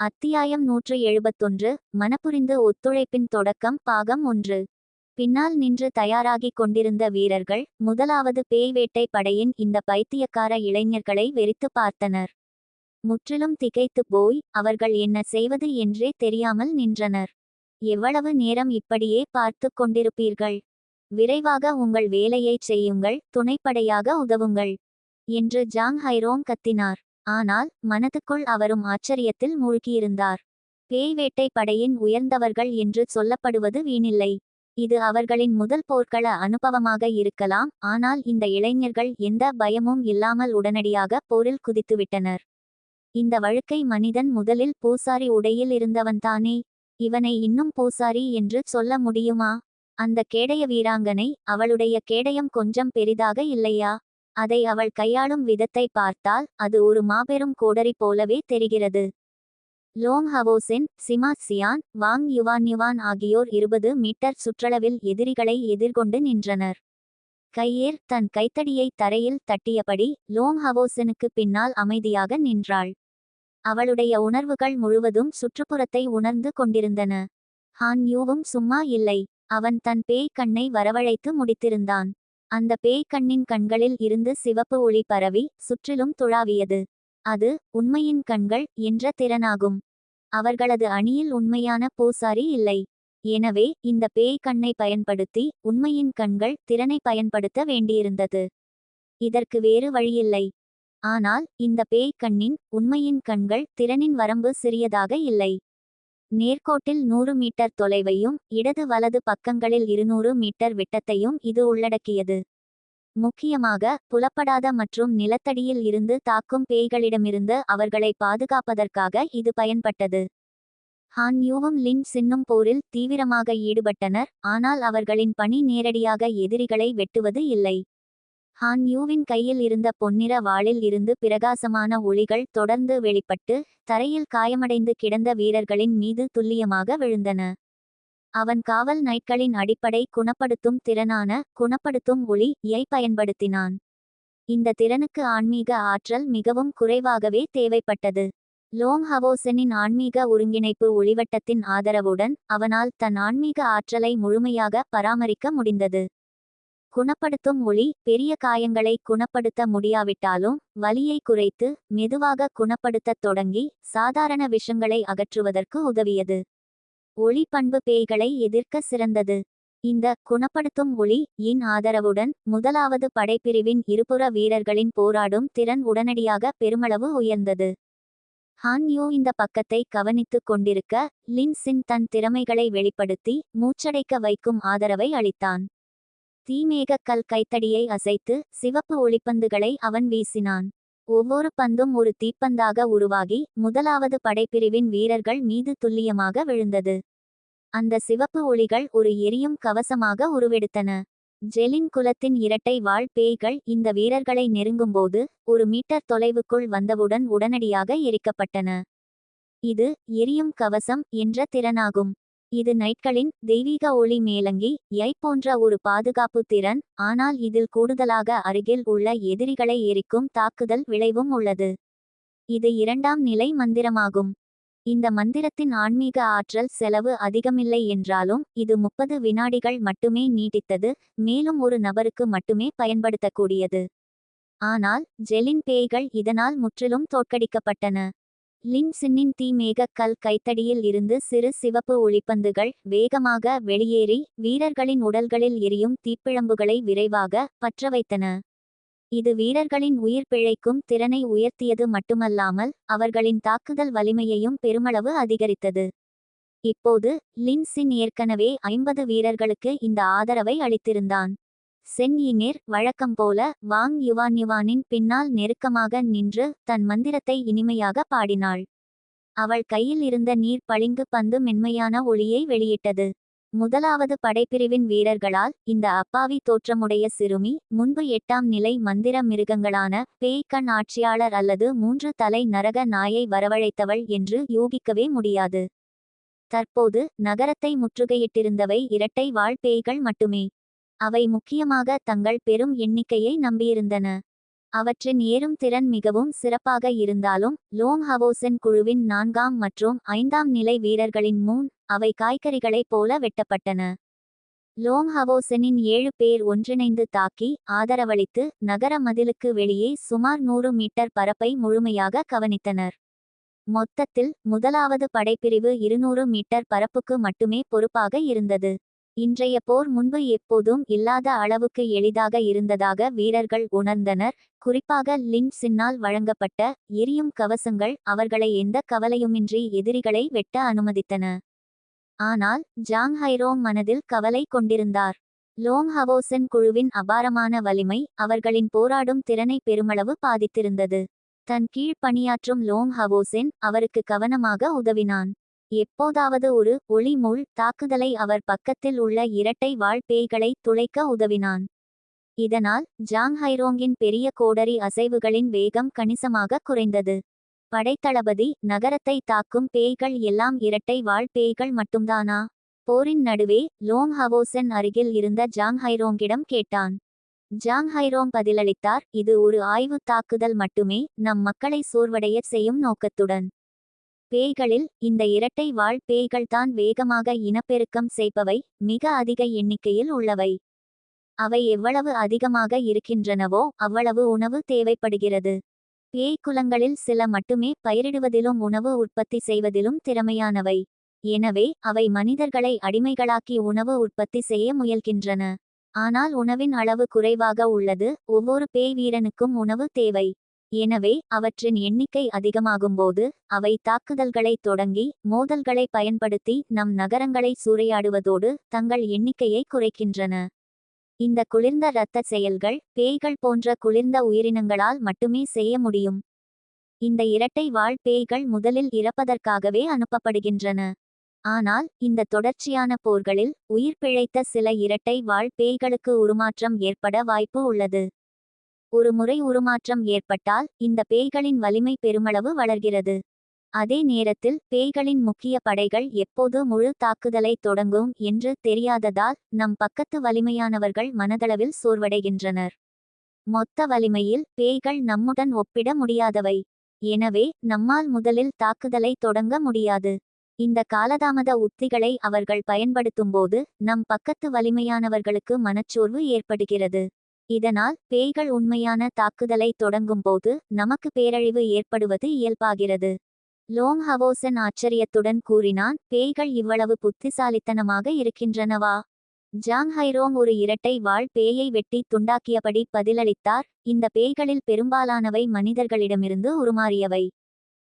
அத்தியாயம் நூற்று எழுபத்தொன்று மனப்புரிந்து ஒத்துழைப்பின் தொடக்கம் பாகம் ஒன்று. பின்னால் நின்று தயாராகிக் கொண்டிருந்த வீரர்கள் முதலாவது பேய் வேட்டை படையின் இந்த பைத்தியக்கார இளைஞர்களை வெறித்து பார்த்தனர். முற்றிலும் திகைத்துப் போய் அவர்கள் என்ன செய்வது என்றே தெரியாமல் நின்றனர். எவ்வளவு நேரம் இப்படியே பார்த்து கொண்டிருப்பீர்கள்? விரைவாக உங்கள் வேலையைச் செய்யுங்கள் துணைப்படையாக உதவுங்கள் என்று ஜாங் ஹைரோங் கத்தினார். ஆனால் மனதுக்குள் அவரும் ஆச்சரியத்தில் மூழ்கியிருந்தார். பேய் வேட்டை படையின் உயர்ந்தவர்கள் என்று சொல்லப்படுவது வீணில்லை. இது அவர்களின் முதல் போர்க்கள அனுபவமாக இருக்கலாம் ஆனால் இந்த இளைஞர்கள் எந்த பயமும் இல்லாமல் உடனடியாக போரில் குதித்துவிட்டனர். இந்த வழுக்கை மனிதன் முதலில் பூசாரி உடையில் இருந்தவன்தானே இவனை இன்னும் பூசாரி என்று சொல்ல முடியுமா? அந்த கேடய வீராங்கனை அவளுடைய கேடயம் கொஞ்சம் பெரிதாக இல்லையா? அதை அவள் கையாளும் விதத்தை பார்த்தால் அது ஒரு மாபெரும் கோடரி போலவே தெரிகிறது. Long Haosen Sima Qian Wang Yuan Yuan ஆகியோர் இருபது மீட்டர் சுற்றளவில் எதிரிகளை எதிர்கொண்டு நின்றனர். கையேர் தன் கைத்தடியை தரையில் தட்டியபடி லோங் ஹவோசனுக்கு பின்னால் அமைதியாக நின்றாள். அவளுடைய உணர்வுகள் முழுவதும் சுற்றுப்புறத்தை உணர்ந்து கொண்டிருந்தன. ஹான் யூவும் சும்மா இல்லை. அவன் தன் பேய் கண்ணை வரவழைத்து முடித்திருந்தான். அந்த பேய் கண்ணின் கண்களில் இருந்து சிவப்பு ஒளி பரவி சுற்றிலும் துழாவியது. அது உண்மையின் கண்கள் என்ற திறனாகும். அவர்களது அணியில் உண்மையான பூசாரி இல்லை. எனவே இந்த பேய் கண்ணை பயன்படுத்தி உண்மையின் கண்கள் திறனை பயன்படுத்த வேண்டியிருந்தது. இதற்கு வேறு வழியில்லை. ஆனால் இந்த பேய் கண்ணின் உண்மையின் கண்கள் திறனின் வரம்பு சிறியதாக இல்லை. நேர்கோட்டில் நூறு மீட்டர் தொலைவையும் இடது வலது பக்கங்களில் இருநூறு மீட்டர் விட்டத்தையும் இது உள்ளடக்கியது. முக்கியமாக புலப்படாத மற்றும் நிலத்தடியில் இருந்து தாக்கும் பேய்களிடமிருந்து அவர்களை பாதுகாப்பதற்காக இது பயன்பட்டது. ஹான்யூவும் லின் சின்னும் போரில் தீவிரமாக ஈடுபட்டனர் ஆனால் அவர்களின் பணி நேரடியாக எதிரிகளை வெட்டுவது இல்லை. ஹான் யூவின் கையில் இருந்த பொன்னிற வாளில் இருந்து பிரகாசமான ஒளிகள் தொடர்ந்து வெளிப்பட்டு தரையில் காயமடைந்து கிடந்த வீரர்களின் மீது துல்லியமாக விழுந்தன. அவன் காவல் நைட்களின் அடிப்படை குணப்படுத்தும் திறனான குணப்படுத்தும் ஒளி யை பயன்படுத்தினான். இந்த திறனுக்கு ஆன்மீக ஆற்றல் மிகவும் குறைவாகவே தேவைப்பட்டது. லோங் ஹவோசனின் ஆன்மீக ஒருங்கிணைப்பு ஒளிவட்டத்தின் ஆதரவுடன் அவனால் தன் ஆன்மீக ஆற்றலை முழுமையாக பராமரிக்க முடிந்தது. குணப்படுத்தும் ஒளி பெரிய காயங்களை குணப்படுத்த முடியாவிட்டாலும் வலியை குறைத்து மெதுவாக குணப்படுத்தத் தொடங்கி சாதாரண விஷங்களை அகற்றுவதற்கு உதவியது. ஒளி பண்பு பேய்களை எதிர்க்க சிறந்தது. இந்த குணப்படுத்தும் ஒளி இன் ஆதரவுடன் முதலாவது படைப்பிரிவின் இருபுற வீரர்களின் போராடும் திறன் உடனடியாக பெருமளவு உயர்ந்தது. ஹான் யூ இந்த பக்கத்தை கவனித்துக் கொண்டிருக்க லின் சின் தன் திறமைகளை வெளிப்படுத்தி மூச்சடைக்க வைக்கும் ஆதரவை அளித்தான். தீமேக கல் கைத்தடியை அசைத்து சிவப்பு ஒளிப்பந்துகளை அவன் வீசினான். ஒவ்வொரு பந்தும் ஒரு தீப்பந்தாக உருவாகி முதலாவது படைப்பிரிவின் வீரர்கள் மீது துல்லியமாக விழுந்தது. அந்த சிவப்பு ஒளிகள் ஒரு எரியும் கவசமாக உருவெடுத்தன. ஜெலின் குலத்தின் இரட்டை வாழ் பேய்கள் இந்த வீரர்களை நெருங்கும்போது ஒரு மீட்டர் தொலைவுக்குள் வந்தவுடன் உடனடியாக எரிக்கப்பட்டன. இது எரியும் கவசம் என்ற திறனாகும். இது நைட்களின் தெய்வீக ஒளி மேலங்கி யை போன்ற ஒரு பாதுகாப்பு திறன் ஆனால் இதில் கூடுதலாக அருகில் உள்ள எதிரிகளை எரிக்கும் தாக்குதல் விளைவும் உள்ளது. இது இரண்டாம் நிலை மந்திரமாகும். இந்த மந்திரத்தின் ஆன்மீக ஆற்றல் செலவு அதிகமில்லை என்றாலும் இது முப்பது வினாடிகள் மட்டுமே நீடித்தது மேலும் ஒரு நபருக்கு மட்டுமே பயன்படுத்தக்கூடியது. ஆனால் ஜெலின் பேய்கள் இதனால் முற்றிலும் தோற்கடிக்கப்பட்டன. லின் சின்னின் தீ மேகக் கல் கைத்தடியில் இருந்து சிறு சிவப்பு ஒளிப்பந்துகள் வேகமாக வெளியேறி வீரர்களின் உடல்களில் எரியும் தீப்பிழம்புகளை விரைவாக பற்ற வைத்தன இது வீரர்களின் உயிர் பிழைக்கும் திறனை உயர்த்தியது மட்டுமல்லாமல் அவர்களின் தாக்குதல் வலிமையையும் பெருமளவு அதிகரித்தது. இப்போது லின் சின் ஏற்கனவே ஐம்பது வீரர்களுக்கு இந்த ஆதரவை அளித்திருந்தான். சென் இனேர் வழக்கம் போல வாங் யுவான் யுவானின் பின்னால் நெருக்கமாக நின்று தன் மந்திரத்தை இனிமையாக பாடினாள். அவள் கையில் இருந்த நீர் பளிங்கு பந்து மென்மையான ஒளியை வெளியிட்டது. முதலாவது படைப்பிரிவின் வீரர்களால் இந்த அப்பாவி தோற்றமுடைய சிறுமி முன்பு எட்டாம் நிலை மந்திர மிருகங்களான பேய்கண் ஆட்சியாளர் அல்லது மூன்று தலை நரக நாயை வரவழைத்தவள் என்று யூகிக்கவே முடியாது. தற்போது நகரத்தை முற்றுகையிட்டிருந்தவை இரட்டை வாழ் பேய்கள் மட்டுமே. அவை முக்கியமாக தங்கள் பெரும் எண்ணிக்கையை நம்பியிருந்தன. அவற்றின் ஏறும் திறன் மிகவும் சிறப்பாக இருந்தாலும் லோங் ஹவோசன் குழுவின் நான்காம் மற்றும் ஐந்தாம் நிலை வீரர்களின் முன் அவை காய்கறிகளைப் போல வெட்டப்பட்டன. லோங் ஹவோசனின் ஏழு பேர் ஒன்றிணைந்து தாக்கி ஆதரவளித்து நகர மதிலுக்கு வெளியே சுமார் நூறு மீட்டர் பரப்பை முழுமையாக கவனித்தனர். மொத்தத்தில் முதலாவது படைப்பிரிவு இருநூறு மீட்டர் பரப்புக்கு மட்டுமே பொறுப்பாக இருந்தது. இன்றைய போர் முன்பு எப்போதும் இல்லாத அளவுக்கு எளிதாக இருந்ததாக வீரர்கள் உணர்ந்தனர். குறிப்பாக லின் சின்னால் வழங்கப்பட்ட எரியும் கவசங்கள் அவர்களை எந்த கவலையுமின்றி எதிரிகளை வெட்ட அனுமதித்தன. ஆனால் ஜாங் ஹைரோங் மனதில் கவலை கொண்டிருந்தார். லோங் ஹவோசன் குழுவின் அபாரமான வலிமை அவர்களின் போராடும் திறனை பெருமளவு பாதித்திருந்தது. தன் கீழ் பணியாற்றும் லோங் ஹவோசென் அவருக்கு கவனமாக உதவினான். எப்போதாவது ஒரு ஒளிமுள் தாக்குதலை அவர் பக்கத்தில் உள்ள இரட்டை வாழ் பேய்களை துளைக்க உதவினான். இதனால் ஜாங் ஹைரோங்கின் பெரிய கோடரி அசைவுகளின் வேகம் கணிசமாக குறைந்தது. படைத்தளபதி நகரத்தை தாக்கும் பேய்கள் எல்லாம் இரட்டை வாழ் பேய்கள் மட்டும்தானா? போரின் நடுவே லோங் ஹவோசன் அருகில் இருந்த ஜாங் ஹைரோங்கிடம் கேட்டான். ஜாங் ஹைரோங் பதிலளித்தார் இது ஒரு ஆய்வு தாக்குதல் மட்டுமே நம் மக்களை சோர்வடைய செய்யும் நோக்கத்துடன். பேய்களில் இந்த இரட்டை வாழ் பேய்கள்தான் வேகமாக இனப்பெருக்கம் செய்பவை மிக அதிக எண்ணிக்கையில் உள்ளவை. அவை எவ்வளவு அதிகமாக இருக்கின்றனவோ அவ்வளவு உணவு தேவைப்படுகிறது. பேய் குலங்களில் சில மட்டுமே பயிரிடுவதிலும் உணவு உற்பத்தி செய்வதிலும் திறமையானவை. எனவே அவை மனிதர்களை அடிமைகளாக்கி உணவு உற்பத்தி செய்ய முயல்கின்றன. ஆனால் உணவின் அளவு குறைவாக உள்ளது ஒவ்வொரு பேய் வீரனுக்கும் உணவு தேவை. எனவே அவற்றின் எண்ணிக்கை அதிகமாகும்போது அவை தாக்குதல்களை தொடங்கி மோதல்களை பயன்படுத்தி நம் நகரங்களை சூறையாடுவதோடு தங்கள் எண்ணிக்கையை குறைக்கின்றன. இந்த குளிர்ந்த இரத்த செயல்கள் பேய்கள் போன்ற குளிர்ந்த உயிரினங்களால் மட்டுமே செய்ய முடியும். இந்த இரட்டை வாழ் பேய்கள் முதலில் இறப்பதற்காகவே அனுப்பப்படுகின்றன. ஆனால் இந்த தொடர்ச்சியான போர்களில் உயிர் பிழைத்த சில இரட்டை வாழ் பேய்களுக்கு உருமாற்றம் ஏற்பட வாய்ப்பு உள்ளது. ஒரு முறை உருமாற்றம் ஏற்பட்டால் இந்த பேய்களின் வலிமை பெருமளவு வளர்கிறது. அதே நேரத்தில் பேய்களின் முக்கிய படைகள் எப்போது முழு தாக்குதலை தொடங்கும் என்று தெரியாததால் நம் பக்கத்து வலிமையானவர்கள் மனதளவில் சோர்வடைகின்றனர். மொத்த வலிமையில் பேய்கள் நம்முடன் ஒப்பிட முடியாதவை. எனவே நம்மால் முதலில் தாக்குதலை தொடங்க முடியாது. இந்த காலதாமத உத்திகளை அவர்கள் பயன்படுத்தும்போது நம் பக்கத்து வலிமையானவர்களுக்கு மனச்சோர்வு ஏற்படுகிறது. இதனால் பேய்கள் உண்மையான தாக்குதலை தொடங்கும்போது நமக்கு பேரழிவு ஏற்படுவது இயல்பாகிறது. லோங் ஹவோசன் ஆச்சரியத்துடன் கூறினான் பேய்கள் இவ்வளவு புத்திசாலித்தனமாக இருக்கின்றனவா? ஜாங் ஹைரோங் ஒரு இரட்டை வாழ் பேயை வெட்டி துண்டாக்கியபடி பதிலளித்தார் இந்த பேய்களில் பெரும்பாலானவை மனிதர்களிடமிருந்து உருமாறியவை.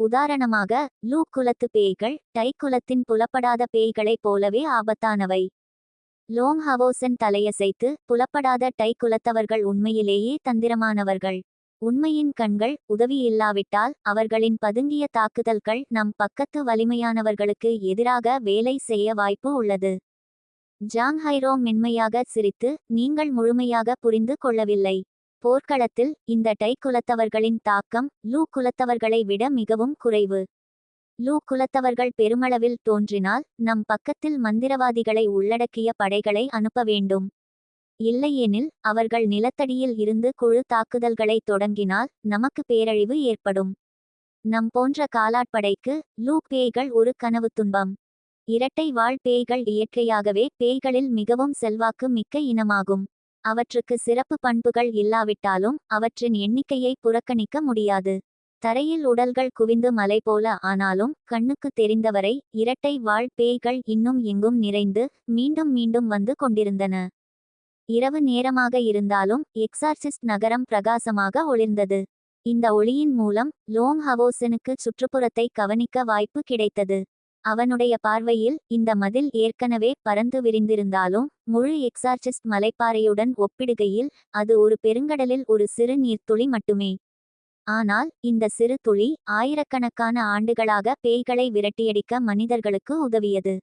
உதாரணமாக லூ குலத்து பேய்கள் டை குலத்தின் புலப்படாத பேய்களைப் போலவே ஆபத்தானவை. லோங் ஹவோசன் தலையசைத்து புலப்படாத டை குலத்தவர்கள் உண்மையிலேயே தந்திரமானவர்கள். உண்மையின் கண்கள் உதவியில்லாவிட்டால் அவர்களின் பதுங்கிய தாக்குதல்கள் நம் பக்கத்து வலிமையானவர்களுக்கு எதிராக வேலை செய்ய வாய்ப்பு உள்ளது. ஜாங் ஹைரோ மென்மையாக சிரித்து நீங்கள் முழுமையாக புரிந்து கொள்ளவில்லை. போர்க்களத்தில் இந்த டை குலத்தவர்களின் தாக்கம் லூ குலத்தவர்களை விட மிகவும் குறைவு. லூ குலத்தவர்கள் பெருமளவில் தோன்றினால் நம் பக்கத்தில் மந்திரவாதிகளை உள்ளடக்கிய படைகளை அனுப்ப வேண்டும். இல்லையெனில் அவர்கள் நிலத்தடியில் இருந்து குழு தாக்குதல்களை தொடங்கினால் நமக்கு பேரழிவு ஏற்படும். நம் போன்ற காலாட்படைக்கு லூ பேய்கள் ஒரு கனவு துன்பம். இரட்டை வாழ் பேய்கள் இயற்கையாகவே பேய்களில் மிகவும் செல்வாக்கு மிக்க இனமாகும். அவற்றுக்கு சிறப்பு பண்புகள் இல்லாவிட்டாலும் அவற்றின் எண்ணிக்கையை புறக்கணிக்க முடியாது. தரையில் உடல்கள் குவிந்து மலை போல ஆனாலும் கண்ணுக்கு தெரிந்தவரை இரட்டை வாழ் பேய்கள் இன்னும் எங்கும் நிறைந்து மீண்டும் மீண்டும் வந்து கொண்டிருந்தன. இரவு நேரமாக இருந்தாலும் எக்ஸார்சிஸ்ட் நகரம் பிரகாசமாக ஒளிர்ந்தது. இந்த ஒளியின் மூலம் லோங் ஹவோசனுக்கு சுற்றுப்புறத்தை கவனிக்க வாய்ப்பு கிடைத்தது. அவனுடைய பார்வையில் இந்த மதில் ஏற்கனவே பறந்து விரிந்திருந்தாலும் முழு எக்ஸார்சிஸ்ட் மலைப்பாறையுடன் ஒப்பிடுகையில் அது ஒரு பெருங்கடலில் ஒரு சிறு நீர்த்துளி மட்டுமே. ஆனால் இந்த சிறு துளி ஆயிரக்கணக்கான ஆண்டுகளாக பேய்களை விரட்டியடிக்க மனிதர்களுக்கு உதவியது.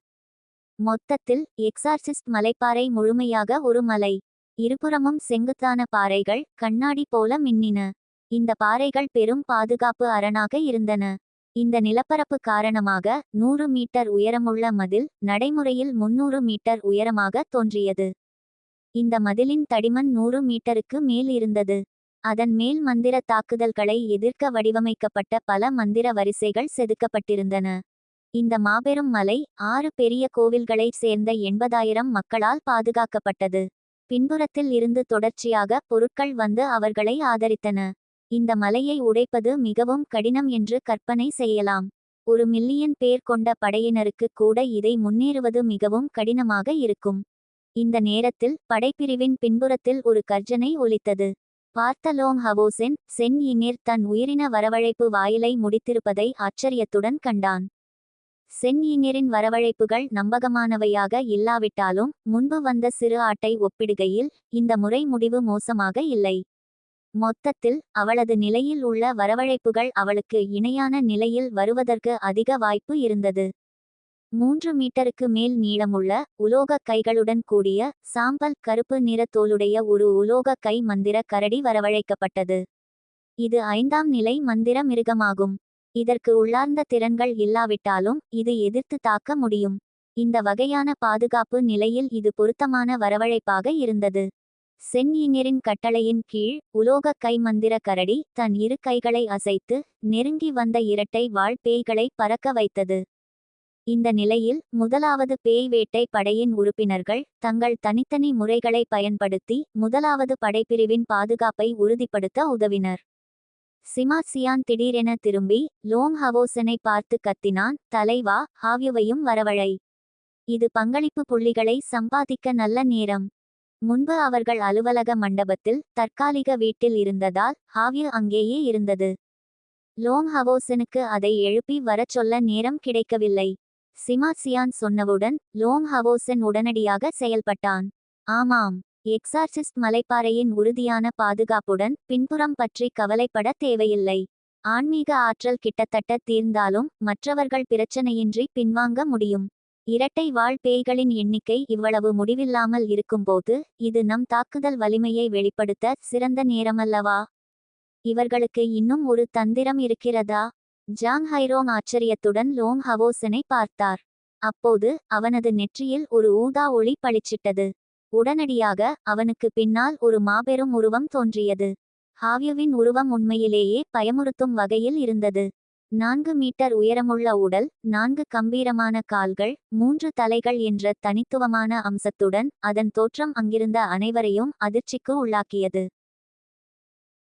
மொத்தத்தில் எக்ஸார்சிஸ்ட் மலைப்பாறை முழுமையாக ஒரு மலை. இருபுறமும் செங்குத்தான பாறைகள் கண்ணாடி போல மின்னின. இந்த பாறைகள் பெரும் பாதுகாப்பு அரணாக இருந்தன. இந்த நிலப்பரப்பு காரணமாக நூறு மீட்டர் உயரமுள்ள மதில் நடைமுறையில் முன்னூறு மீட்டர் உயரமாக தோன்றியது. இந்த மதிலின் தடிமன் நூறு மீட்டருக்கு மேல் இருந்தது. அதன் மேல் மந்திர தாக்குதல்களை எதிர்க்க வடிவமைக்கப்பட்ட பல மந்திர வரிசைகள் செதுக்கப்பட்டிருந்தன. இந்த மாபெரும் மலை ஆறு பெரிய கோவில்களைச் சேர்ந்த எண்பதாயிரம் மக்களால் பாதுகாக்கப்பட்டது. பின்புறத்தில் இருந்து தொடர்ச்சியாக பொருட்கள் வந்து அவர்களை ஆதரித்தன. இந்த மலையை உடைப்பது மிகவும் கடினம் என்று கற்பனை செய்யலாம். ஒரு மில்லியன் பேர் கொண்ட படையினருக்கு கூட இதை முன்னேறுவது மிகவும் கடினமாக இருக்கும். இந்த நேரத்தில் படைப்பிரிவின் பின்புறத்தில் ஒரு கர்ஜனை ஒலித்தது. பார்த்தலோம் ஹவோசென் சென் இனிர் தன் உயிரின வரவழைப்பு வாயிலை முடித்திருப்பதை ஆச்சரியத்துடன் கண்டான். சென் இனிரின் வரவழைப்புகள் நம்பகமானவையாக இல்லாவிட்டாலும் முன்பு வந்த சிறு ஆட்டை ஒப்பிடுகையில் இந்த முறை முடிவு மோசமாக இல்லை. மொத்தத்தில் அவளது நிலையில் உள்ள வரவழைப்புகள் அவளுக்கு இணையான நிலையில் வருவதற்கு அதிக வாய்ப்பு இருந்தது. மூன்று மீட்டருக்கு மேல் நீளமுள்ள உலோக கைகளுடன் கூடிய சாம்பல் கருப்பு நிற தோலுடைய ஒரு உலோக கை மந்திர கரடி வரவழைக்கப்பட்டது. இது ஐந்தாம் நிலை மந்திர மிருகமாகும். இதற்கு உள்ளார்ந்த திறன்கள் இல்லாவிட்டாலும் இது எதிர்த்து தாக்க முடியும். இந்த வகையான பாதுகாப்பு நிலையில் இது பொருத்தமான வரவழைப்பாக இருந்தது. சென் கட்டளையின் கீழ் உலோக கை மந்திர கரடி தன் இரு கைகளை அசைத்து நெருங்கி வந்த இரட்டை வாழ் பேய்களை பறக்க வைத்தது. இந்த நிலையில் முதலாவது பேய் வேட்டை படையின் உறுப்பினர்கள் தங்கள் தனித்தனி முறைகளை பயன்படுத்தி முதலாவது படைப்பிரிவின் பாதுகாப்பை உறுதிப்படுத்த உதவினர். சிமாசியான் திடீரென திரும்பி லோங் ஹவோசனை பார்த்து கத்தினான் தலைவா ஹாவ்யுவையும் வரவழை. இது பங்களிப்பு புள்ளிகளை சம்பாதிக்க நல்ல நேரம் முன்பு அவர்கள் அலுவலக மண்டபத்தில் தற்காலிக வீட்டில் இருந்ததால் ஹாவ்யு அங்கேயே இருந்தது. லோங் ஹவோசனுக்கு அதை எழுப்பி வரச் சொல்ல நேரம் கிடைக்கவில்லை. சிமாசியான் சொன்னவுடன் லோங் ஹவோசன் உடனடியாக செயல்பட்டான். ஆமாம் எக்ஸார்சிஸ்ட் மலைப்பாறையின் உறுதியான பாதுகாப்புடன் பின்புறம் பற்றி கவலைப்பட தேவையில்லை. ஆன்மீக ஆற்றல் கிட்டத்தட்ட தீர்ந்தாலும் மற்றவர்கள் பிரச்சனையின்றி பின்வாங்க முடியும். இரட்டை வாழ் பேய்களின் எண்ணிக்கை இவ்வளவு முடிவில்லாமல் இருக்கும்போது இது நம் தாக்குதல் வலிமையை வெளிப்படுத்த சிறந்த நேரமல்லவா? இவர்களுக்கு இன்னும் ஒரு தந்திரம் இருக்கிறதா? ஜாங் ஹைரோங் ஆச்சரியத்துடன் லோங் ஹவோசனை பார்த்தார். அப்போது அவனது நெற்றியில் ஒரு ஊதா ஒளி பளிச்சிட்டது. உடனடியாக அவனுக்கு பின்னால் ஒரு மாபெரும் உருவம் தோன்றியது. ஹாவ்யுவின் உருவம் உண்மையிலேயே பயமுறுத்தும் வகையில் இருந்தது. நான்கு மீட்டர் உயரமுள்ள உடல் நான்கு கம்பீரமான கால்கள் மூன்று தலைகள் என்ற தனித்துவமான அம்சத்துடன் அதன் தோற்றம் அங்கிருந்த அனைவரையும் அதிர்ச்சிக்கு உள்ளாக்கியது.